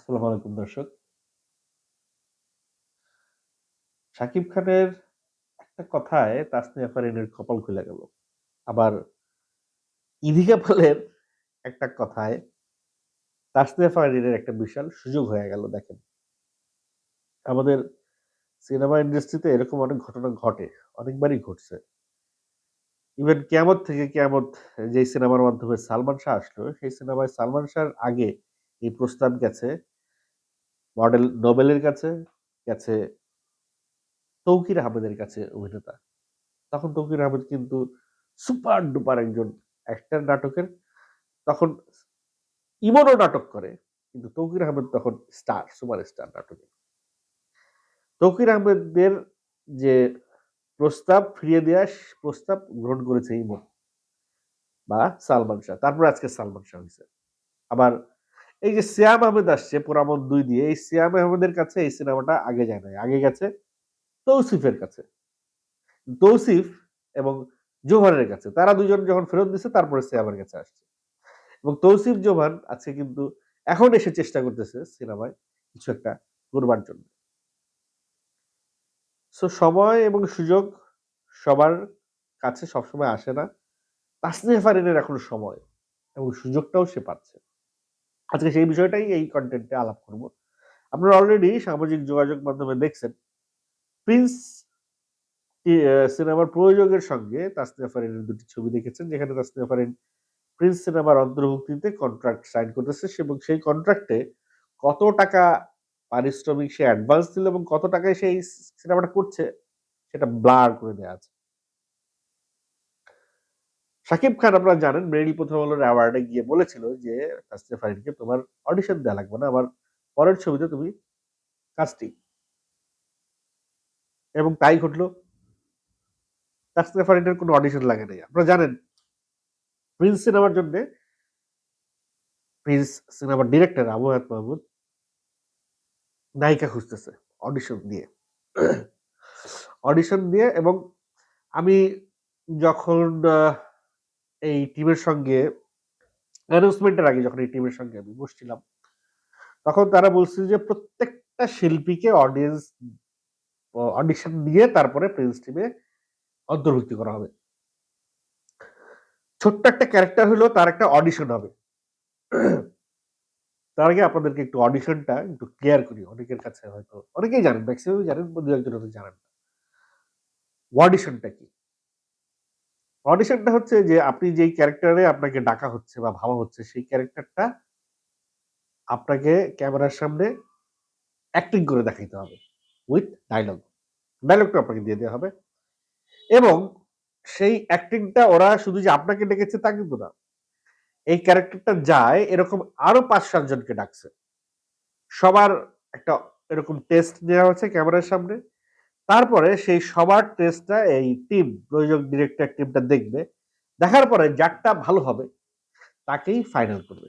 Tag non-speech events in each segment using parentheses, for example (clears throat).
আসসালামু আলাইকুম দর্শক। শাকিব খানের একটা কথায় তাসনিয়া ফারিনের কপাল খুলে গেল। আবার ইদিকা পালের একটা কথায় তাসনিয়া ফারিনের একটা বিশাল সুযোগ হয়ে গেল দেখেন। আমাদের সিনেমা ইন্ডাস্ট্রিতে এরকম অনেক ঘটনা ঘটে। অনেকবারই ঘটছে। ইভেন 'কেয়ামত থেকে কেয়ামত' যেই সিনেমার মাধ্যমে সালমান শাহ আসলো, সেই সিনেমায় সালমান শাহর আগে এই প্রস্তাব গেছে মডেল নোবেলের কাছে, গেছে তৌকির আহমেদের কাছে অভিনেতা। তখন তৌকির আহমেদ কিন্তু সুপার ডুপার একজন অ্যাক্টর নাটকের। তখন ইমনও নাটক করে। কিন্তু তৌকির আহমেদ তখন স্টার, সুপারস্টার নাটকে। তৌকির আহমেদের যে প্রস্তাব ফিরিয়ে দেওয়া প্রস্তাব গ্রহণ করেছে ইমন বা সালমান শাহ। তারপরে আজকে সালমান শাহ হইছে। আবার এই যে সিয়াম আহমেদ আসছে 'পোড়ামন ২' দিয়ে, এই সিয়াম আহমেদের কাছে এই সিনেমাটা আগে যায় নাই। আগে গেছে তৌসিফের কাছে। তৌসিফ এবং জোভানের কাছে। তারা দুজন যখন ফেরত দিছে তারপরে সিয়ামের কাছে আসছে। এবং তৌসিফ জোভান আজকে কিন্তু এখন এসে চেষ্টা করতেছে সিনেমায় কিছু একটা করবার জন্য। সো সময় এবং সুযোগ সবার কাছে সবসময় আসে না। তাসনিয়া ফারিনের এখন সময় এবং সুযোগটাও সে পাচ্ছে। আজকে সেই বিষয়টাই এই কন্টেন্টে আলাপ করব। আপনারা অলরেডি সামাজিক যোগাযোগ মাধ্যমে দেখছেন। প্রিন্স সিনেমার প্রযোজকের সঙ্গে তাসনিয়া ফারিনের ২ টি ছবি দেখেছেন। যেখানে তাসনিয়া ফারিন প্রিন্স সিনেমার অন্তর্ভুক্তিতে কন্ট্রাক্ট সাইন করতেছে এবং সেই কন্ট্রাক্টে কত টাকা পারিশ্রমিক সে অ্যাডভান্স দিল এবং কত টাকায় সেই সিনেমাটা করছে, সেটা ব্লার করে দেয়া আছে। শাকিব খান আপনারা জানেন মেরিল প্রথম আলোর অ্যাওয়ার্ডে গিয়ে বলেছিল যে তাসনিয়া ফারিনকে তোমার অডিশন দেওয়া লাগবে না। আমার পরের ছবিতে তুমি কাস্টিং। এবং তাই ঘটলো তাসনিয়া ফারিনের কোনো অডিশন লাগে নাই। আপনারা জানেন প্রিন্স সিনেমার জন্যে প্রিন্স সিনেমার ডিরেক্টর আবু হায়াত মাহমুদ নায়িকা খুঁজতেছে অডিশন দিয়ে। (clears throat) অডিশন দিয়ে এবং আমি যখন এই টিমের সঙ্গে অ্যানাউন্সমেন্ট এর আগে যখন এই টিমের সঙ্গে আমি বসছিলাম, তখন তারা বলছিল যে প্রত্যেকটা শিল্পীকে অডিয়েন্স অডিশন দিয়ে তারপরে প্রিন্স টিমে অন্তর্ভুক্তি করা হবে। ছোট্ট একটা ক্যারেক্টার হলেও তার একটা অডিশন হবে। তার আগে আপনাদেরকে একটু অডিশনটা একটু ক্লিয়ার করি। অনেকের কাছে হয়তো অনেকেই জানেন, ম্যাক্সিমাম জানেন, ২-১ জন হয়তো জানেন না। অডিশনটা কি? অডিশনটা হচ্ছে যে আপনি যেই ক্যারেক্টারে আপনাকে ডাকা হচ্ছে বা ভাবা হচ্ছে, সেই ক্যারেক্টারটা আপনাকে ক্যামেরার সামনে অ্যাক্টিং করে দেখাইতে হবে। With dialogue. ডায়ালগটা আপনাকে দিয়ে দেয়া হবে। এবং সেই অ্যাক্টিংটা ওরা শুধু যে আপনাকে ডেকেছে তা কিন্তু না। এই ক্যারেক্টারটা যায় এরকম আরও পাঁচ সাতজনকে ডাকছে। সবার একটা এরকম টেস্ট নেওয়া হচ্ছে ক্যামেরার সামনে। তারপরে সেই সবার টেস্টটা এই টিম প্রযোজক ডিরেক্টর টিমটা দেখবে। দেখার পরে যারটা ভালো হবে, তাকেই ফাইনাল করবে।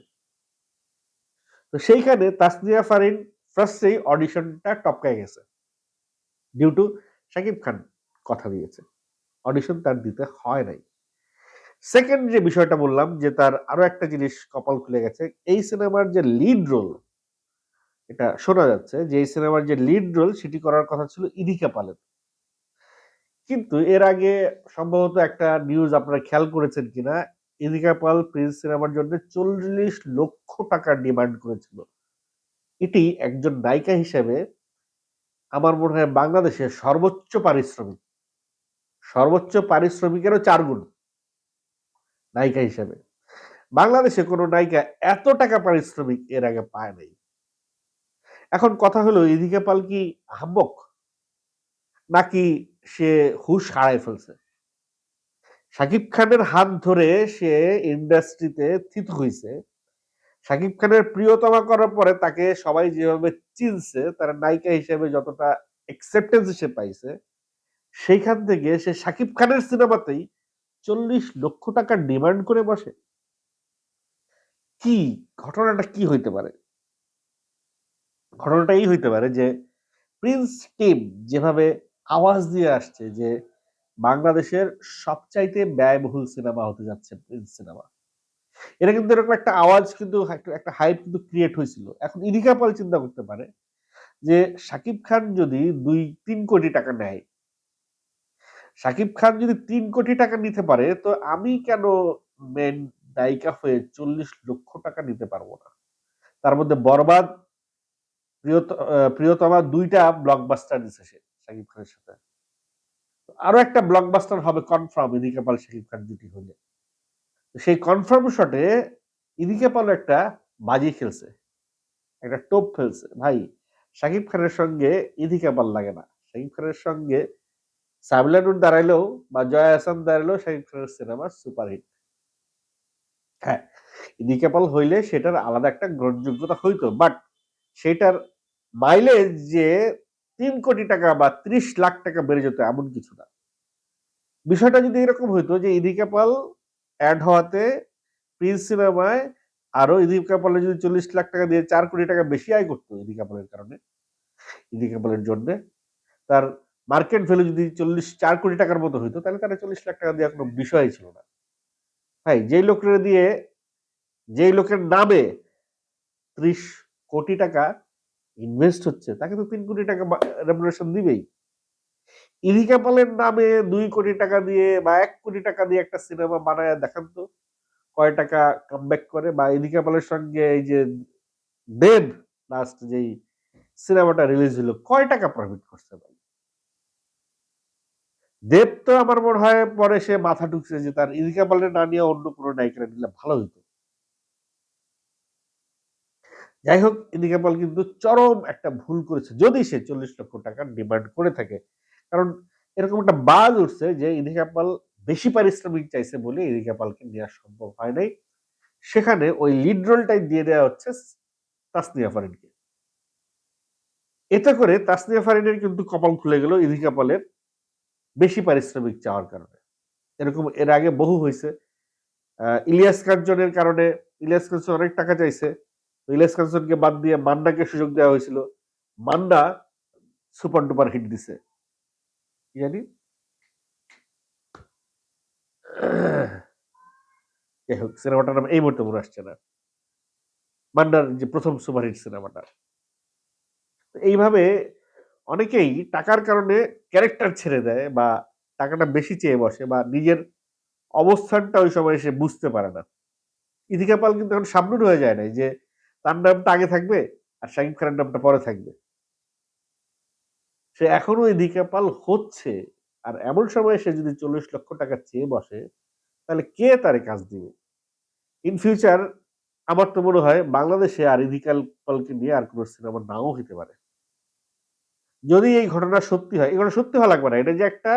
তো সেইখানে তাসনিয়া ফারিন ফার্স্ট এই অডিশনটা টপকায় গেছে। ডিউ টু শাকিব খান কথা দিয়েছে। অডিশন তার দিতে হয় নাই। সেকেন্ড যে বিষয়টা বললাম, যে তার আরও একটা জিনিস কপাল খুলে গেছে। এই সিনেমার যে লিড রোল এটা শোনা যাচ্ছে যে, এই সিনেমার যে লিড রোল সেটি করার কথা ছিল ইদিকা পালের। কিন্তু এর আগে সম্ভবত একটা নিউজ আপনারা খেয়াল করেছেন কিনা, ইদিকা পাল প্রিন্স সিনেমার জন্য ৪০ লক্ষ টাকা ডিমান্ড করেছিল। এটি একজন নায়িকা হিসেবে আমার মনে হয় বাংলাদেশের সর্বোচ্চ পারিশ্রমিক। সর্বোচ্চ পারিশ্রমিকেরও চার গুণ। নায়িকা হিসেবে। বাংলাদেশে কোনো নায়িকা এত টাকা পারিশ্রমিক এর আগে পায় নাই। এখন কথা হলো ইদিকা পাল কি আহাম্মক? নাকি সে হুশ হারায় ফেলছে? শাকিব খানের হাত ধরে সে ইন্ডাস্ট্রিতে থিত হইছে। শাকিব খানের প্রিয়তমা করার পরে তাকে সবাই যেভাবে চিনছে তার নায়িকা হিসেবে যতটা অ্যাকসেপ্টেন্স সে পাইছে, সেইখান থেকে সে শাকিব খানের সিনেমাতেই ৪০ লক্ষ টাকা ডিমান্ড করে বসে? কি? ঘটনাটা কি হইতে পারে? ঘটনাটা এই হইতে পারে যে প্রিন্স টিম যেভাবে আওয়াজ দিয়ে আসছে যে বাংলাদেশের সবচাইতে ব্যয়বহুল সিনেমা হতে যাচ্ছে প্রিন্স সিনেমা। এটা কিন্তু এরকম একটা আওয়াজ কিন্তু একটা- হাইপ কিন্তু ক্রিয়েট হয়েছিল এখন ইদিকা পাল চিন্তা করতে পারে যে শাকিব খান যদি দুই, তিন কোটি টাকা নেয় শাকিব খান যদি তিন কোটি টাকা নিতে পারে, তো আমি কেন মেন নায়িকা হয়ে চল্লিশ লক্ষ টাকা নিতে পারব না তার মধ্যে বরবাদ প্রিয়তমা দুইটা ব্লকবাস্টার দিচ্ছে সে, শাকিব খানের সাথে। আরও একটা ব্লকবাস্টার হবে কনফার্ম ইদিকা পাল, শাকিব খান জুটি হলে সেই কনফার্ম শটে ইদিকা পাল একটা বাজি খেলছে, একটা টোপ ফেলছে। ভাই, শাকিব খানের সঙ্গে ইদিকা পাল লাগে না। শাকিব খানের সঙ্গে সাবিলানুর দাঁড়াইলেও বা জয়া হাসান দাঁড়াইলেও শাকিব খানের সিনেমা সুপারহিট হ্যাঁ ইদিকা পাল হইলে সেটার আলাদা একটা গ্রহণযোগ্যতা হইতো বাট সেটার মাইলেজ যে তিন কোটি টাকা বা ত্রিশ লাখ টাকা বেড়ে যেত এমন কিছু না। বিষয়টা যদি এরকম হইতো যে ইদিকা অ্যাড হওয়াতে প্রিন্স সিনেমায় আরও ইদিকা যদি চল্লিশ লাখ টাকা দিয়ে চার কোটি টাকা বেশি আয় করতো ইদিকা পালের কারণে, ইদিকা পালের জন্য, তার মার্কেট ভ্যালু যদি চল্লিশ, চার কোটি টাকার মতো হইতো, তাহলে তারা চল্লিশ লাখ টাকা দেওয়ার কোনো বিষয় ছিল না। ভাই যেই লোকের দিয়ে, যেই লোকের নামে ত্রিশ কোটি টাকা ইনভেস্ট হচ্ছে, তাকে তো তিন কোটি টাকা রেমুনেশন দিবেই। ইদিকা পালের নামে দুই কোটি টাকা দিয়ে বা এক কোটি টাকা দিয়ে একটা সিনেমা বানায় দেখান তো, কয় টাকা কামব্যাক করে। বা ইদিকা পালের সঙ্গে এই যে দেব লাস্ট যেই সিনেমাটা রিলিজ হলো, কয় টাকা প্রফিট করছে ভাই? দেব তো আমার মনে হয় পরে সে মাথা ঢুকছে যে তার ইদিকা পালের না নিয়ে অন্য কোনো নায়িকা নিলে ভালো হইতো। যাই হোক ইদিকা কিন্তু চরম একটা ভুল করেছে। যদি সে চল্লিশ লক্ষ টাকার ডিমান্ড করে থাকে, কারণ এরকম একটা বাজ উঠছে যে ইদিকা বেশি পারিশ্রমিক চাইছে বলে ইদিকা নেওয়া সম্ভব হয় নাই। সেখানে ওই লিড রোলটাই দিয়ে দেওয়া হচ্ছে তাসনিয়া ফারিনকে। এতে করে তাসনিয়া ফারিনের কিন্তু কপাল খুলে গেল ইদিকা বেশি পারিশ্রমিক চাওয়ার কারণে। এরকম এর আগে বহু হয়েছে। ইলিয়াস কাঞ্চনের কারণে ইলিয়াস কাঞ্চন অনেক টাকা চাইছে। ইলিয়াস কাঞ্চনকে বাদ দিয়ে মান্নাকে সুযোগ দেওয়া হয়েছিল। মান্না সুপার ডুপার হিট দিছে। জানি? যাই হোক, সিনেমাটার নাম এই মুহূর্তে মনে আসছে না। মান্নার যে প্রথম সুপারহিট সিনেমাটা। তো এইভাবে অনেকেই টাকার কারণে ক্যারেক্টার ছেড়ে দেয় বা টাকাটা বেশি চেয়ে বসে বা নিজের অবস্থানটা ওই সময় সে বুঝতে পারে না। ইদিকা পাল কিন্তু এখন সামনে হয়ে যায় নাই যে তার নামটা আগে থাকবে আর শাকিব খানের নামটা পরে থাকবে। সে এখনও ইদিকা পাল হচ্ছে আর এমন সময় সে যদি চল্লিশ লক্ষ টাকা চেয়ে বসে, তাহলে কে তারে কাজ দিবে? ইন ফিউচার আমার তো মনে হয় বাংলাদেশে আর ইদিকাল পালকে নিয়ে আর কোনো সিনেমা নাও হতে পারে। যদি এই ঘটনা সত্যি হয়, এই ঘটনা সত্যি হওয়া লাগবে না, এটা যে একটা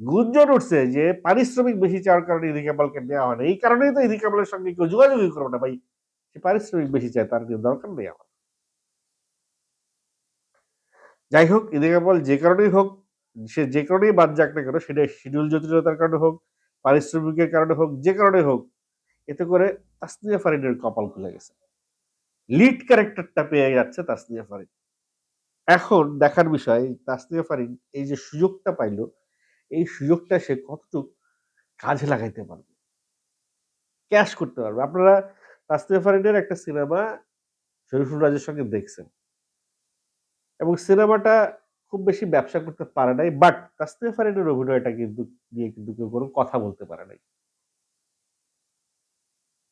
গুঞ্জন উঠছে যে পারিশ্রমিক বেশি চাওয়ার কারণে ইদিকা পালকে নেওয়া হয় না, এই কারণেই তো ইদিকা পালের সঙ্গে কেউ যোগাযোগই করবে না, ভাই। সে পারিশ্রমিক বেশি চায়, তার কিন্তু দরকার নেই আমার। যাই হোক ইদিকা পাল যে কারণেই হোক, সে যে কারণেই বাদ যাক না কেন সেটা শিডিউল জটিলতার কারণে হোক, পারিশ্রমিকের কারণে হোক, যে কারণে হোক, এতে করে তাসনিয়া ফারিনের কপাল খুলে গেছে। লিড ক্যারেক্টারটা পেয়ে যাচ্ছে তাসনিয়া ফারিন। এখন দেখার বিষয়, তাসনিয়া ফারিন এই যে সুযোগটা পাইলো, এই সুযোগটা সে কতটুকু কাজে লাগাইতে পারবে? ক্যাশ করতে পারবে। আপনারা ফারিনের একটা সিনেমা শরীফুল রাজের সঙ্গে দেখছেন। এবং সিনেমাটা খুব বেশি ব্যবসা করতে পারে নাই বাট তাসনিয়া ফারিনের অভিনয়টা কিন্তু নিয়ে কিন্তু কেউ কোনো কথা বলতে পারে নাই।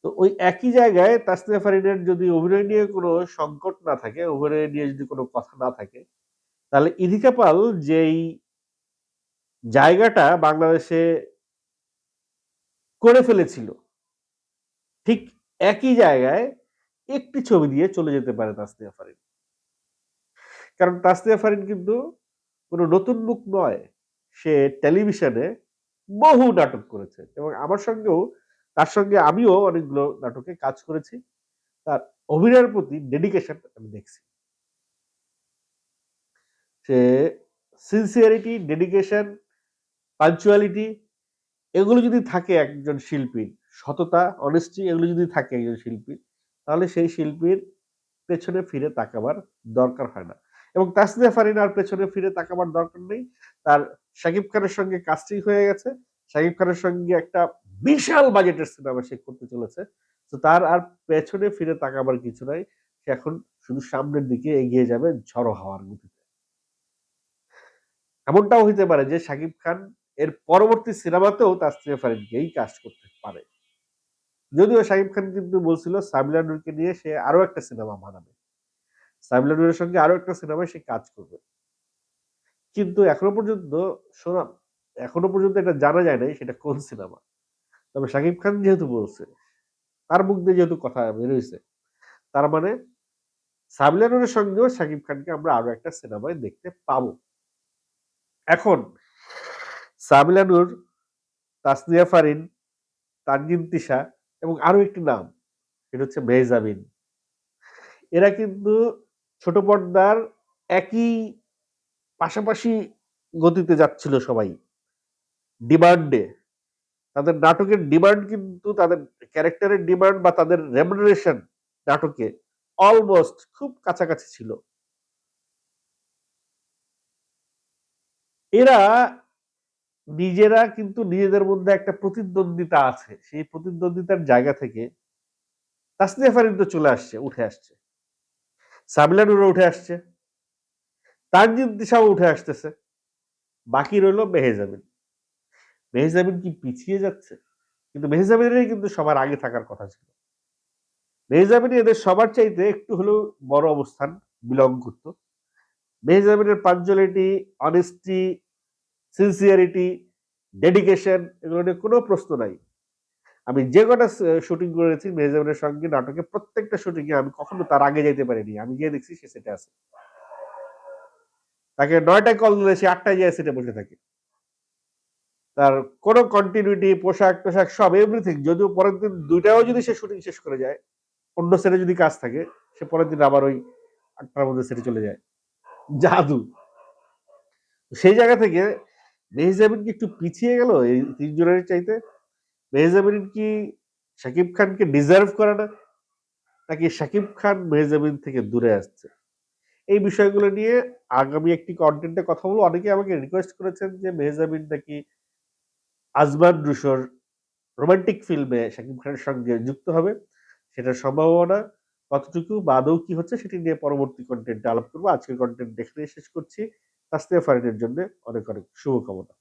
তো ওই একই জায়গায় তাসনিয়া ফারিনের যদি অভিনয় নিয়ে কোনো সংকট না থাকে, অভিনয় নিয়ে যদি কোনো কথা না থাকে, তাহলে ইদিকা পাল যেই জায়গাটা বাংলাদেশে করে ফেলেছিল, ঠিক একই জায়গায় একটি ছবি দিয়ে চলে যেতে পারে তাসনিয়া ফারিন। কারণ তাসনিয়া ফারিন কিন্তু কোনো নতুন মুখ নয়। সে টেলিভিশনে বহু নাটক করেছে এবং আমার সঙ্গেও, তার সঙ্গে আমিও অনেকগুলো নাটকে কাজ করেছি। তার অভিনয়ের প্রতি ডেডিকেশন আমি দেখছি। সে সিনসিয়ারিটি ডেডিকেশন পাঞ্চুয়ালিটি এগুলো যদি থাকে একজন শিল্পীর সততা অনেস্টি এগুলো যদি থাকে একজন শিল্পীর, তাহলে সেই শিল্পীর পেছনে ফিরে তাকাবার দরকার হয় না। এবং তাসনিয়া ফারিন আর পেছনে ফিরে তাকাবার দরকার নেই। তার শাকিব খানের সঙ্গে কাজটি হয়ে গেছে। শাকিব খানের সঙ্গে একটা বিশাল বাজেটের সিনেমা সে করতে চলেছে। তো তার আর পেছনে ফিরে তাকাবার কিছু নাই। সে এখন শুধু সামনের দিকে এগিয়ে যাবে ঝড়ো হাওয়ার গতিতে। এমনটাও হইতে পারে যে শাকিব খান এর পরবর্তী সিনেমাতেও তাসনিয়া ফারিনকেই কাজ করতে পারে। যদিও শাকিব খান কিন্তু বলছিল সাবিলা নূরকে নিয়ে সে আরও একটা সিনেমা বানাবে। সাবিলা নূরের সঙ্গে আরও একটা সিনেমায় সে কাজ করবে। কিন্তু এখনও পর্যন্ত শোনা, এখনও পর্যন্ত এটা জানা যায় নাই সেটা কোন সিনেমা। তবে শাকিব খান যেহেতু বলছে, তার মুখ দিয়ে যেহেতু কথা বেরোইছে, তার মানে সাবিলা নূরের সঙ্গেও শাকিব খানকে আমরা আরও একটা সিনেমায় দেখতে পাবো। এখন সাবিলা নূর, তাসনিয়া ফারিন তানজিন তিশা এবং আরও একটি নাম, সেটা হচ্ছে মেহজাবিন এরা কিন্তু ছোট পর্দার একই পাশাপাশি গতিতে যাচ্ছিল সবাই। ডিমান্ডে। তাদের নাটকের ডিমান্ড কিন্তু তাদের ক্যারেক্টারের ডিমান্ড বা তাদের রেমুনারেশন নাটকে অলমোস্ট খুব কাছাকাছি ছিল। এরা নিজেরা কিন্তু নিজেদের মধ্যে একটা প্রতিদ্বন্দ্বিতা আছে। সেই প্রতিদ্বন্দ্বিতার জায়গা থেকে তাসনিয়া ফারিন তো চলে আসছে, উঠে আসছে। সাবিলানুরও উঠে আসছে। তানজিন দিশাও উঠে আসতেছে। বাকি রইল মেহেজাবিন মেহেজাবিন কি পিছিয়ে যাচ্ছে? কিন্তু মেহেজাবিনেরই কিন্তু সবার আগে থাকার কথা ছিল। মেহজাবিন এদের সবার চাইতে একটু হলেও বড় অবস্থান, বিলং করত। মেহজাবিনের পাঞ্চুয়ালিটি অনেস্টি সিনসিয়ারিটি ডেডিকেশন এগুলো নিয়ে কোনো প্রশ্ন নাই। আমি যে কটা শুটিং করেছি মেহজাবিনের সঙ্গে নাটকে প্রত্যেকটা শুটিং এ আমি কখনো তার আগে যেতে পারিনি। আমি গিয়ে দেখছি সে সেটা আছে। তাকে নয়টায় কল দিলে সে আটটায় যায় সেটা বসে থাকে। তার কোনো কন্টিনিউটি পোশাক টোশাক সব এভরিথিং যদিও পরের দিন দুইটাও যদি সে শুটিং শেষ করে যায়, অন্য সেটে যদি কাজ থাকে, সে পরের দিন আবার ওই আটটার মধ্যে সেটে চলে যায়। জাদু। সেই জায়গা থেকে মেহজাবিন কি একটু পিছিয়ে গেল এই তিনজনের চাইতে? মেহজাবিন কি শাকিব খানকে ডিজার্ভ করে না? নাকি শাকিব খান মেহজাবিন থেকে দূরে আসছে? এই বিষয়গুলো নিয়ে আগামী একটি কন্টেন্টে কথা বলব। অনেকে আমাকে রিকোয়েস্ট করেছেন যে মেহজাবিন নাকি আজমান রুশোর রোমান্টিক ফিল্মে শাকিব খানের সঙ্গে যুক্ত হবে। সেটার সম্ভাবনা কতটুকু বা আদৌ কি হচ্ছে সেটি নিয়ে পরবর্তী কন্টেন্টে আলাপ করব। আজকের কন্টেন্ট দেখে শেষ করছি। তাস্তে ফারিনের জন্য অনেক অনেক শুভকামনা।